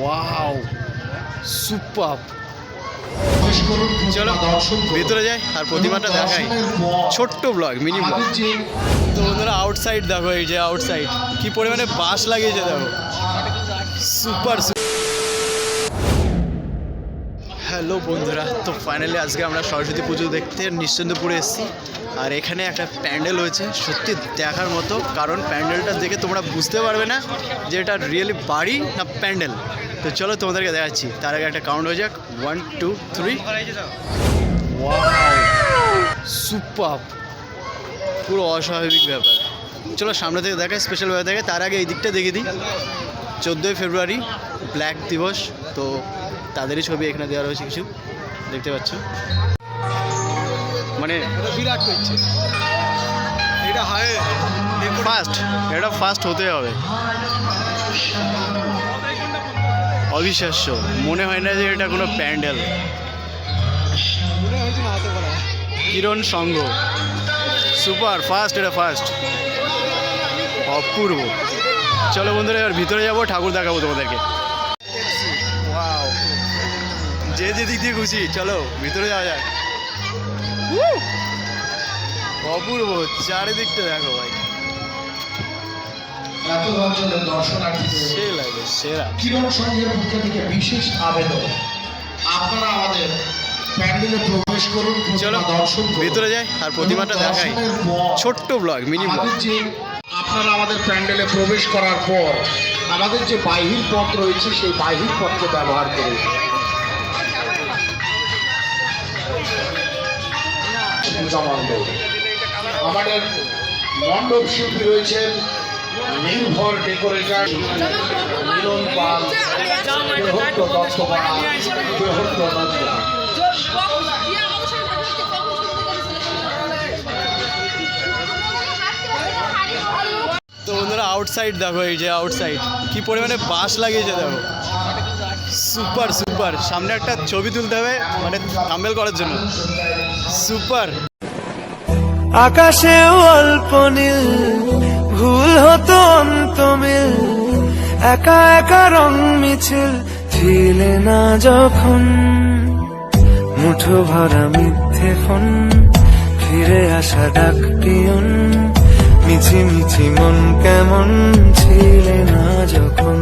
Wow super চলো। ভেতরে যাই আর প্রতিমাটা দেখাই। ছোট্ট ব্লগ মিনি ব্লগ আমাদের তো বন্ধুরা আউটসাইড দেখো এই যে আউটসাইড কি পরিমাণে বাস লাগিয়েছে দেখো। সুপার হ্যালো বন্ধুরা তো ফাইনালি আজকে আমরা সরস্বতী পুজো দেখতে নিশ্চিন্তপুরে এসেছি। আর এখানে একটা প্যান্ডেল হয়েছে সত্যি দেখার মতো। কারণ প্যান্ডেলটা দেখে তোমরা বুঝতে পারবে না যে এটা রিয়েলি বাড়ি না প্যান্ডেল। তো চলো তোমাদেরকে দেখাচ্ছি। তার আগে একটা কাউন্ট হয়ে যাক। ওয়ান টু থ্রি সুপার পুরো অস্বাভাবিক ব্যাপার। চলো সামনে থেকে দেখায় স্পেশালভাবে দেখে তার আগে এই দিকটা দেখে দিই। চোদ্দোই ফেব্রুয়ারি ব্ল্যাক দিবস তো তাদেরই ছবি এখানে দেওয়া রয়েছে কিছু। দেখতে পাচ্ছ? মানে বিরাট করছে। এটা হায় ফার্স্ট এটা ফার্স্ট হতে হবে। অবিশ্বাস্য। মনে হয় না যে এটা কোনো প্যান্ডেল। কিরণ সঙ্গ। সুপার, ফার্স্ট, এটা ফার্স্ট। অপূর্ব। চলো বন্ধুরা, এবার ভিতরে যাব, ঠাকুর দেখাবো তোমাদেরকে! যে যে দিক দিয়ে খুশি, চলো, ভিতরে যাওয়া যাক! অপূর্ব, চারিদিকটা দেখো ভাই। এত অঞ্চলের দর্শনার্থীদের কিরণ সংঘের পক্ষ থেকে বিশেষ আবেদন। আপনারা আমাদের প্যান্ডেলে প্রবেশ করুন চলো দর্শন। ভিতরে যাই আর প্রতিমাটা দেখাই। ছোট্ট ব্লগ মিনি ব্লগ আপনারা আমাদের প্যান্ডেলে প্রবেশ করার পর আমাদের যে বাহির পথ রয়েছে সেই বাহির পথকে ব্যবহার করুন। আমাদের মণ্ডপ শিল্পী রয়েছেন নির্ভর ডেকোরেটর মিলন পাল দত্তপাড়া নদিয়া তো বন্ধুরা আউটসাইড দেখো এই যে আউটসাইড কি পরিমাণে বাস লাগিয়েছে দেখো। Super super. সামনে একটা ছবি তুলতে হবে মানে থাম্বেল করার জন্য। সুপার। আকাশে অল্প নীল ভুল হতো অন্ত মিল একা একা রং মিছিল ছিলে না যখন। মুঠো ভরা মিথ্যে ফোন, ফিরে আসা ডাক পিয়ন, মিছি মিছি মন কেমন ছিলে না যখন।